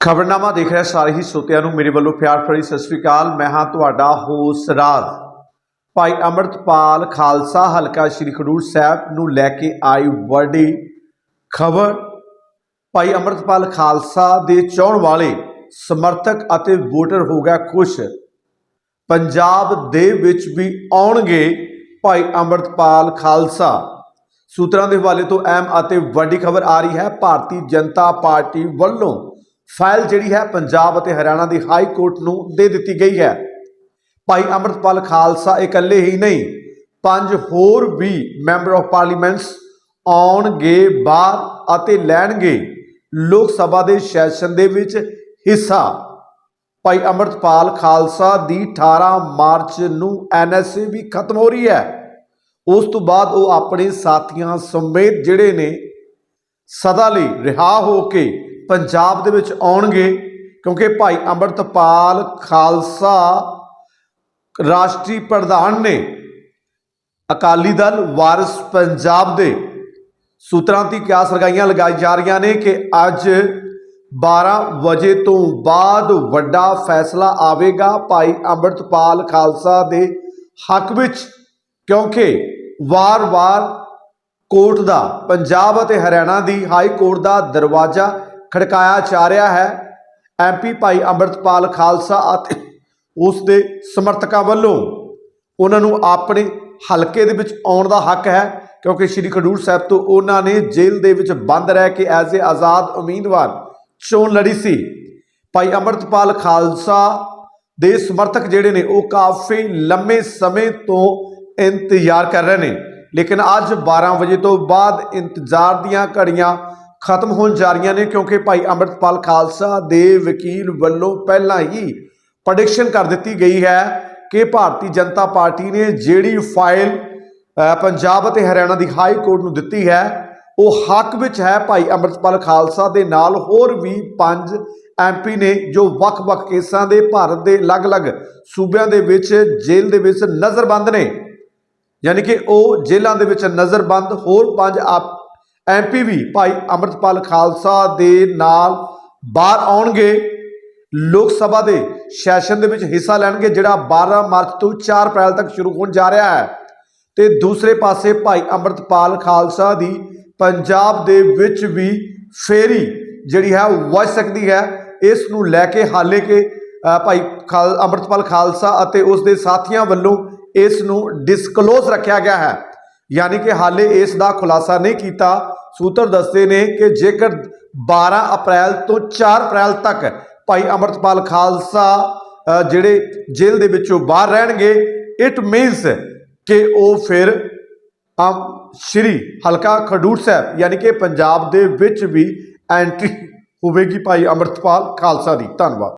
ਖਬਰਨਾਮਾ ਦੇਖ ਰਿਹਾ ਸਾਰੇ ਹੀ ਸੋਤਿਆਂ ਨੂੰ। ਮੇਰੇ ਵੱਲੋਂ ਪਿਆਰ ਭਰੀ ਸਤਿ ਸ੍ਰੀ ਅਕਾਲ। ਮੈਂ ਹਾਂ ਤੁਹਾਡਾ ਹੋਸ ਰਾਜ। ਭਾਈ ਅਮਰਤਪਾਲ ਖਾਲਸਾ ਹਲਕਾ ਸ੍ਰੀ ਖਡੂਰ ਸਾਹਿਬ ਨੂੰ ਲੈ ਕੇ ਆਈ ਵੱਡੀ ਖਬਰ। ਭਾਈ ਅਮਰਤਪਾਲ ਖਾਲਸਾ ਦੇ ਚਾਹਣ ਵਾਲੇ ਸਮਰਥਕ ਅਤੇ ਵੋਟਰ ਹੋ ਗਿਆ ਖੁਸ਼। ਪੰਜਾਬ ਦੇ ਵਿੱਚ ਵੀ ਆਉਣਗੇ ਭਾਈ ਅਮਰਤਪਾਲ ਖਾਲਸਾ। ਸੂਤਰਾਂ ਦੇ ਹਵਾਲੇ ਤੋਂ ਅਹਿਮ ਅਤੇ ਵੱਡੀ ਖਬਰ ਆ ਰਹੀ ਹੈ, ਭਾਰਤੀ ਜਨਤਾ ਪਾਰਟੀ ਵੱਲੋਂ ਫਾਈਲ ਜਿਹੜੀ ਹੈ ਪੰਜਾਬ ਅਤੇ ਹਰਿਆਣਾ ਦੀ ਹਾਈ ਕੋਰਟ ਨੂੰ ਦੇ ਦਿੱਤੀ ਗਈ ਹੈ। ਭਾਈ ਅਮਰਤਪਾਲ ਖਾਲਸਾ ਇਕੱਲੇ ਹੀ ਨਹੀਂ, ਪੰਜ ਹੋਰ ਵੀ ਮੈਂਬਰ ਆਫ ਪਾਰਲੀਮੈਂਟਸ ਆਉਣਗੇ ਬਾਹਰ ਅਤੇ ਲੈਣਗੇ। ਲੋਕ ਸਭਾ ਦੇ ਸੈਸ਼ਨ ਦੇ ਵਿੱਚ ਹਿੱਸਾ। ਭਾਈ ਅਮਰਤਪਾਲ ਖਾਲਸਾ ਦੀ 18 ਮਾਰਚ ਨੂੰ ਐਨਐਸਏ ਵੀ ਖਤਮ ਹੋ ਰਹੀ ਹੈ। ਉਸ ਤੋਂ ਬਾਅਦ ਉਹ ਆਪਣੇ ਸਾਥੀਆਂ ਸਮੇਤ ਜਿਹੜੇ ਨੇ, ਸਦਾ ਲਈ ਰਿਹਾ ਹੋ ਕੇ ਪੰਜਾਬ ਦੇ ਵਿੱਚ ਆਉਣਗੇ, ਕਿਉਂਕਿ ਭਾਈ ਅੰਮ੍ਰਿਤਪਾਲ ਖਾਲਸਾ ਰਾਸ਼ਟਰੀ ਪ੍ਰਧਾਨ ਨੇ ਅਕਾਲੀ ਦਲ ਵਾਰਿਸ ਪੰਜਾਬ ਦੇ ਸੂਤਰਾਂ ਦੀ ਕਿਆਸ ਲਗਾਈਆਂ ਲਗਾਈ ਜਾ ਰਹੀਆਂ ਨੇ ਕਿ ਅੱਜ 12 ਵਜੇ ਤੋਂ ਬਾਅਦ ਵੱਡਾ ਫੈਸਲਾ ਆਵੇਗਾ ਭਾਈ ਅੰਮ੍ਰਿਤਪਾਲ ਖਾਲਸਾ ਦੇ ਹੱਕ ਵਿੱਚ, ਕਿਉਂਕਿ ਵਾਰ-ਵਾਰ ਕੋਰਟ ਦਾ, ਪੰਜਾਬ ਅਤੇ ਹਰਿਆਣਾ ਦੀ ਹਾਈ ਕੋਰਟ ਦਾ ਦਰਵਾਜ਼ਾ ਖੜਕਾਇਆ ਜਾ ਰਿਹਾ ਹੈ। ਐਮਪੀ ਭਾਈ ਅੰਮ੍ਰਿਤਪਾਲ ਖਾਲਸਾ ਅਤੇ ਉਸ ਦੇ ਸਮਰਥਕਾਂ ਵੱਲੋਂ ਉਹਨਾਂ ਨੂੰ ਆਪਣੇ ਹਲਕੇ ਦੇ ਵਿੱਚ ਆਉਣ ਦਾ ਹੱਕ ਹੈ, ਕਿਉਂਕਿ ਸ਼੍ਰੀ ਖਡੂਰ ਸਾਹਿਬ ਤੋਂ ਉਹਨਾਂ ਨੇ ਜੇਲ੍ਹ ਦੇ ਵਿੱਚ ਬੰਦ ਰਹਿ ਕੇ ਐਜ਼ ਏ ਆਜ਼ਾਦ ਉਮੀਦਵਾਰ ਚੋਣ ਲੜੀ ਸੀ। ਭਾਈ ਅੰਮ੍ਰਿਤਪਾਲ ਖਾਲਸਾ ਦੇ ਸਮਰਥਕ ਜਿਹੜੇ ਨੇ, ਉਹ ਕਾਫੀ ਲੰਮੇ ਸਮੇਂ ਤੋਂ ਇੰਤਜ਼ਾਰ ਕਰ ਰਹੇ ਨੇ। ਲੇਕਿਨ ਅੱਜ 12 ਵਜੇ ਤੋਂ ਬਾਅਦ ਇੰਤਜ਼ਾਰ ਦੀਆਂ ਘੜੀਆਂ ਖਤਮ ਹੋਣ ਜਾ ਰਹੀਆਂ ਨੇ ਕਿਉਂਕਿ ਭਾਈ ਅੰਮ੍ਰਿਤਪਾਲ ਖਾਲਸਾ ਦੇ ਵਕੀਲ ਵੱਲੋਂ ਪਹਿਲਾਂ ਹੀ ਪ੍ਰੈਡਿਕਸ਼ਨ ਕਰ ਦਿੱਤੀ ਗਈ ਹੈ ਕਿ ਭਾਰਤੀ ਜਨਤਾ ਪਾਰਟੀ ਨੇ ਜਿਹੜੀ ਫਾਈਲ ਪੰਜਾਬ ਅਤੇ ਹਰਿਆਣਾ ਦੀ ਹਾਈ ਕੋਰਟ ਨੂੰ ਦਿੱਤੀ ਹੈ, ਉਹ ਹੱਕ ਵਿੱਚ ਹੈ ਭਾਈ ਅੰਮ੍ਰਿਤਪਾਲ ਖਾਲਸਾ ਦੇ ਨਾਲ ਹੋਰ ਵੀ ਪੰਜ ਐਮਪੀ ਨੇ ਜੋ ਵੱਖ-ਵੱਖ ਕੇਸਾਂ ਦੇ ਭਾਰਤ ਦੇ ਅਲੱਗ-ਅਲੱਗ ਸੂਬਿਆਂ ਦੇ ਵਿੱਚ ਜੇਲ੍ਹ ਦੇ ਵਿੱਚ ਨਜ਼ਰਬੰਦ ਨੇ। ਯਾਨੀ ਕਿ ਉਹ ਜੇਲ੍ਹਾਂ ਦੇ ਵਿੱਚ ਨਜ਼ਰਬੰਦ ਹੋਰ ਪੰਜ ਐਮਪੀ ਵੀ ਭਾਈ ਅੰਮ੍ਰਿਤਪਾਲ ਖਾਲਸਾ ਦੇ ਨਾਲ ਬਾਹਰ ਆਉਣਗੇ। ਲੋਕ ਸਭਾ ਦੇ ਸੈਸ਼ਨ ਦੇ ਵਿੱਚ ਹਿੱਸਾ ਲੈਣਗੇ, ਜਿਹੜਾ 12 ਮਾਰਚ ਤੋਂ 4 ਅਪ੍ਰੈਲ ਤੱਕ ਸ਼ੁਰੂ ਹੋਣ ਜਾ ਰਿਹਾ ਹੈ। ਤੇ ਦੂਸਰੇ ਪਾਸੇ ਭਾਈ ਅੰਮ੍ਰਿਤਪਾਲ ਖਾਲਸਾ ਦੀ ਪੰਜਾਬ ਦੇ ਵਿੱਚ ਵੀ ਫੇਰੀ ਜਿਹੜੀ ਹੈ, ਉਹ ਵੱਜ ਸਕਦੀ ਹੈ। ਇਸ ਨੂੰ ਲੈ ਕੇ ਹਾਲੇ ਕਿ ਭਾਈ ਖਾਲ, ਅੰਮ੍ਰਿਤਪਾਲ ਖਾਲਸਾ ਅਤੇ ਉਸ ਦੇ ਸਾਥੀਆਂ ਵੱਲੋਂ ਇਸ ਨੂੰ ਡਿਸਕਲੋਜ਼ ਰੱਖਿਆ ਗਿਆ ਹੈ। ਯਾਨੀ ਕਿ ਹਾਲੇ ਇਸ ਦਾ ਖੁਲਾਸਾ ਨਹੀਂ ਕੀਤਾ। ਸੂਤਰ ਦੱਸਦੇ ਨੇ ਕਿ ਜੇਕਰ 12 ਅਪ੍ਰੈਲ ਤੋਂ 4 ਅਪ੍ਰੈਲ ਤੱਕ ਭਾਈ ਅੰਮ੍ਰਿਤਪਾਲ ਖਾਲਸਾ ਜਿਹੜੇ ਜੇਲ੍ਹ ਦੇ ਵਿੱਚੋਂ ਬਾਹਰ ਰਹਿਣਗੇ ਇਟ ਮੀਨਸ ਕਿ ਉਹ ਫਿਰ ਸ਼੍ਰੀ ਹਲਕਾ ਖਡੂਰ ਸਾਹਿਬ, ਯਾਨੀ ਕਿ ਪੰਜਾਬ ਦੇ ਵਿੱਚ ਵੀ ਐਂਟਰੀ ਹੋਵੇਗੀ ਭਾਈ ਅੰਮ੍ਰਿਤਪਾਲ ਖਾਲਸਾ ਦੀ। ਧੰਨਵਾਦ।